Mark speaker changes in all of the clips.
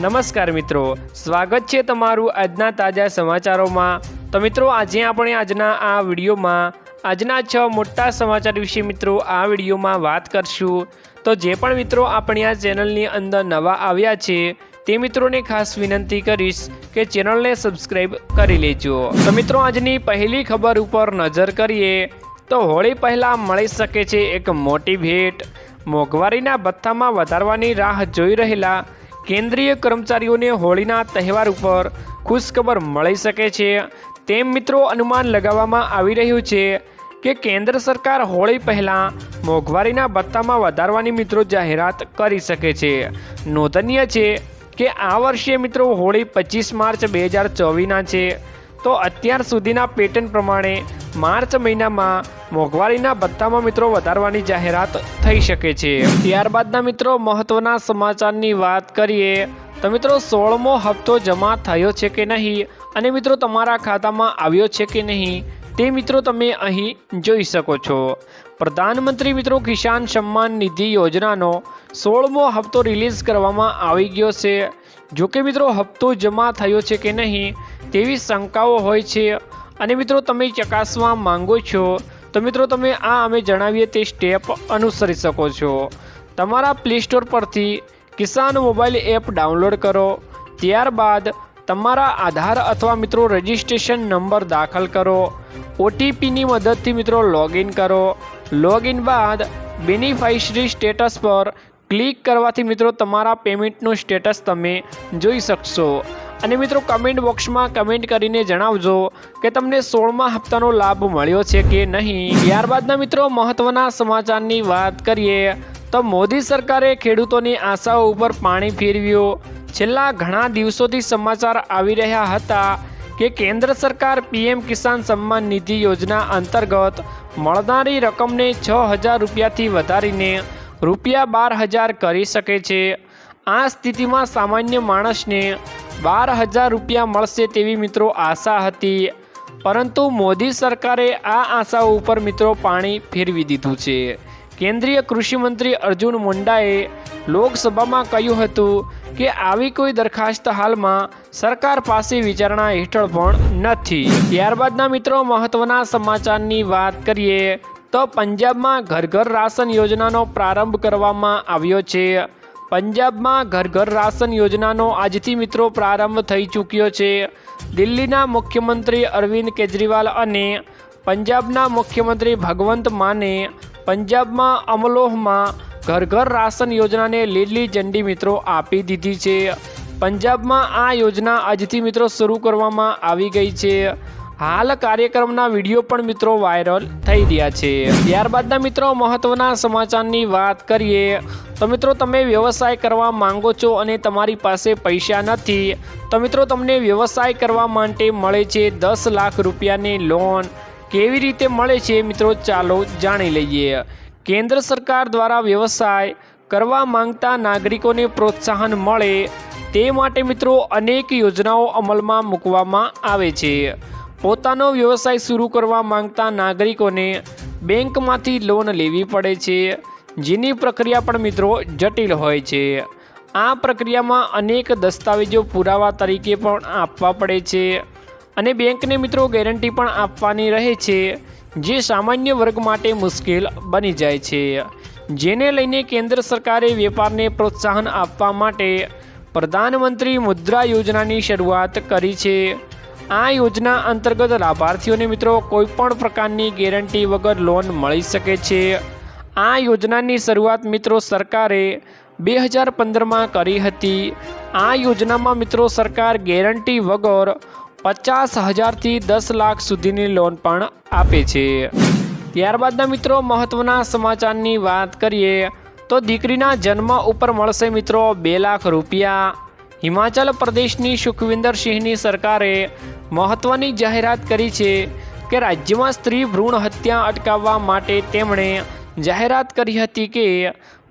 Speaker 1: નમસ્કાર મિત્રો. સ્વાગત છે તમારું આજના તાજા સમાચારોમાં. તો મિત્રો, આજે આપણે આજના આ વિડીયોમાં, આજના છ મોટા સમાચાર વિશે મિત્રો આ વિડીયોમાં વાત કરશું. તો જે પણ મિત્રો આપણી આ ચેનલની અંદર નવા આવ્યા છે, તે મિત્રોને ખાસ વિનંતી કરીશ કે ચેનલને સબસ્ક્રાઈબ કરી લેજો. તો મિત્રો, આજની પહેલી ખબર ઉપર નજર કરીએ, તો હોળી પહેલાં મળી શકે છે એક મોટી ભેટ. મોંઘવારીના ભથ્થામાં વધારવાની રાહ જોઈ રહેલા કેન્દ્રીય કર્મચારીઓને હોળીના તહેવાર ઉપર ખુશખબર મળી શકે છે. તેમ મિત્રો અનુમાન લગાવવામાં આવી રહ્યું છે કે કેન્દ્ર સરકાર હોળી પહેલાં મોંઘવારીના ભત્તામાં વધારવાની મિત્રો જાહેરાત કરી શકે છે. નોંધનીય છે કે આ વર્ષે મિત્રો હોળી પચીસ માર્ચ બે હજાર ચોવીસના છે. તો અત્યાર સુધીના પેટર્ન પ્રમાણે માર્ચ મહિનામાં મોંઘવારીના ભથ્થામાં મિત્રો વધારવાની જાહેરાત થઈ શકે છે. ત્યારબાદના મિત્રો મહત્વના સમાચારની વાત કરીએ તો મિત્રો સોળમો હપ્તો જમા થયો છે કે નહીં? અને મિત્રો તમારા ખાતામાં આવ્યો છે કે નહીં? તે મિત્રો તમે અહીં જોઈ શકો છો. પ્રધાનમંત્રી મિત્રો કિસાન સન્માન નિધિ યોજનાનો સોળમો હપ્તો રિલીઝ કરવામાં આવી ગયો છે. જોકે મિત્રો હપ્તો જમા થયો છે કે નહીં તેવી શંકાઓ હોય છે. અને મિત્રો તમે ચકાસવા માંગો છો તો મિત્રો તમે આ અમે જણાવીએ તે સ્ટેપ અનુસરી શકો છો. તમારા પ્લે સ્ટોર પરથી કિસાન મોબાઈલ એપ ડાઉનલોડ કરો. ત્યારબાદ તમારા આધાર અથવા મિત્રો રજિસ્ટ્રેશન નંબર દાખલ કરો. ઓટીપીની મદદથી મિત્રો લોગિન કરો. લોગિન બાદ બેનિફાઇશરી સ્ટેટસ પર ક્લિક કરવાથી મિત્રો તમારા પેમેન્ટનું સ્ટેટસ તમે જોઈ શકશો. અને મિત્રો કમેન્ટ બોક્સમાં કમેન્ટ કરીને જણાવજો કે તમને સોળમા હપ્તાનો લાભ મળ્યો છે કે નહીં. ત્યારબાદના મિત્રો મહત્વના સમાચારની વાત કરીએ. તો મોદી સરકારે ખેડૂતોની આશાઓ ઉપર પાણી ફેરવ્યું. છેલ્લા ઘણા દિવસોથી સમાચાર આવી રહ્યા હતા કે કેન્દ્ર સરકાર પીએમ કિસાન સન્માન નિધિ યોજના અંતર્ગત મળનારી રકમને છ હજાર રૂપિયાથી વધારીને રૂપિયા બાર હજાર કરી શકે છે. આ સ્થિતિમાં સામાન્ય માણસને બાર હજાર રૂપિયા મળશે તેવી મિત્રો આશા હતી. પરંતુ મોદી સરકારે આ આશાઓ ઉપર મિત્રો પાણી ફેરવી દીધું છે. કેન્દ્રીય કૃષિમંત્રી અર્જુન મુંડાએ લોકસભામાં કહ્યું હતું કે આવી કોઈ દરખાસ્ત હાલમાં સરકાર પાસે વિચારણા હેઠળ પણ નથી. ત્યારબાદના મિત્રો, મહત્વના સમાચારની વાત કરીએ તો પંજાબમાં ઘર ઘર રાશન યોજનાનો પ્રારંભ કરવામાં આવ્યો છે. પંજાબમાં ઘર ઘર રાશન યોજનાનો આજથી મિત્રો પ્રારંભ થઈ ચૂક્યો છે. દિલ્હીના મુખ્યમંત્રી અરવિંદ કેજરીવાલ અને પંજાબના મુખ્યમંત્રી ભગવંત માને પંજાબમાં અમલોહમાં ઘર ઘર રાશન યોજનાને લીલી ઝંડી મિત્રો આપી દીધી છે. પંજાબમાં આ યોજના આજથી મિત્રો શરૂ કરવામાં આવી ગઈ છે. હાલ કાર્યક્રમના વીડિયો પણ મિત્રો વાયરલ થઈ રહ્યા છે. ત્યારબાદના મિત્રો મહત્વના સમાચારની વાત કરીએ, તો મિત્રો તમે વ્યવસાય કરવા માંગો છો અને તમારી પાસે પૈસા નથી, તો મિત્રો તમને વ્યવસાય કરવા માટે મળે છે દસ લાખ રૂપિયાની લોન. કેવી રીતે મળે છે મિત્રો ચાલો જાણી લઈએ. કેન્દ્ર સરકાર દ્વારા વ્યવસાય કરવા માંગતા નાગરિકોને પ્રોત્સાહન મળે તે માટે મિત્રો અનેક યોજનાઓ અમલમાં મૂકવામાં આવે છે. પોતાનો વ્યવસાય શરૂ કરવા માંગતા નાગરિકોને બેંકમાંથી લોન લેવી પડે છે, જેની પ્રક્રિયા પણ મિત્રો જટિલ હોય છે. આ પ્રક્રિયામાં અનેક દસ્તાવેજો પુરાવા તરીકે પણ આપવા પડે છે અને બેંકને મિત્રો ગેરંટી પણ આપવાની રહે છે. જે સામાન્ય વર્ગ માટે મુશ્કેલ બની જાય છે. જેને લઈને કેન્દ્ર સરકારે વેપારને પ્રોત્સાહન આપવા માટે પ્રધાનમંત્રી મુદ્રા યોજનાની શરૂઆત કરી છે. આ યોજના અંતર્ગત લાભાર્થીઓને મિત્રો કોઈપણ પ્રકારની ગેરંટી વગર લોન મળી શકે છે. આ યોજનાની શરૂઆત મિત્રો સરકારે બે હજાર પંદરમાં કરી હતી. આ યોજનામાં મિત્રો સરકાર ગેરંટી વગર પચાસ હજારથી દસ લાખ સુધીની લોન પણ આપે છે. ત્યારબાદના મિત્રો મહત્ત્વના સમાચારની વાત કરીએ તો દીકરીના જન્મ ઉપર મળશે મિત્રો બે લાખ રૂપિયા. હિમાચલ પ્રદેશની સુખવિંદર સિંહની સરકારે મહત્ત્વની જાહેરાત કરી છે કે રાજ્યમાં સ્ત્રી ભ્રૂણ હત્યા અટકાવવા માટે તેમણે જાહેરાત કરી હતી કે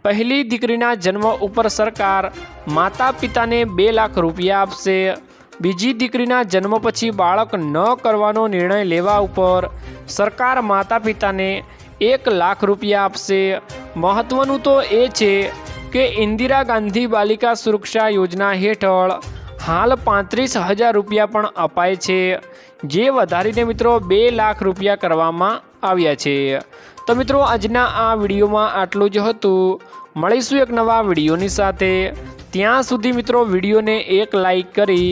Speaker 1: પહેલી દીકરીના જન્મ ઉપર સરકાર માતા પિતાને બે લાખ રૂપિયા આપશે. બીજી દીકરીના જન્મ પછી બાળક ન કરવાનો નિર્ણય લેવા ઉપર સરકાર માતા પિતાને એક લાખ રૂપિયા આપશે. મહત્ત્વનું તો એ છે કે ઇન્દિરા ગાંધી બાલિકા સુરક્ષા યોજના હેઠળ હાલ પાંત્રીસ હજાર રૂપિયા પણ અપાય છે, જે વધારીને મિત્રો બે લાખ રૂપિયા કરવામાં આવ્યા છે. તો મિત્રો, આજના આ વિડીયોમાં આટલું જ હતું. મળીશું એક નવા વિડીયોની સાથે. ત્યાં સુધી મિત્રો વિડીયોને એક લાઈક કરી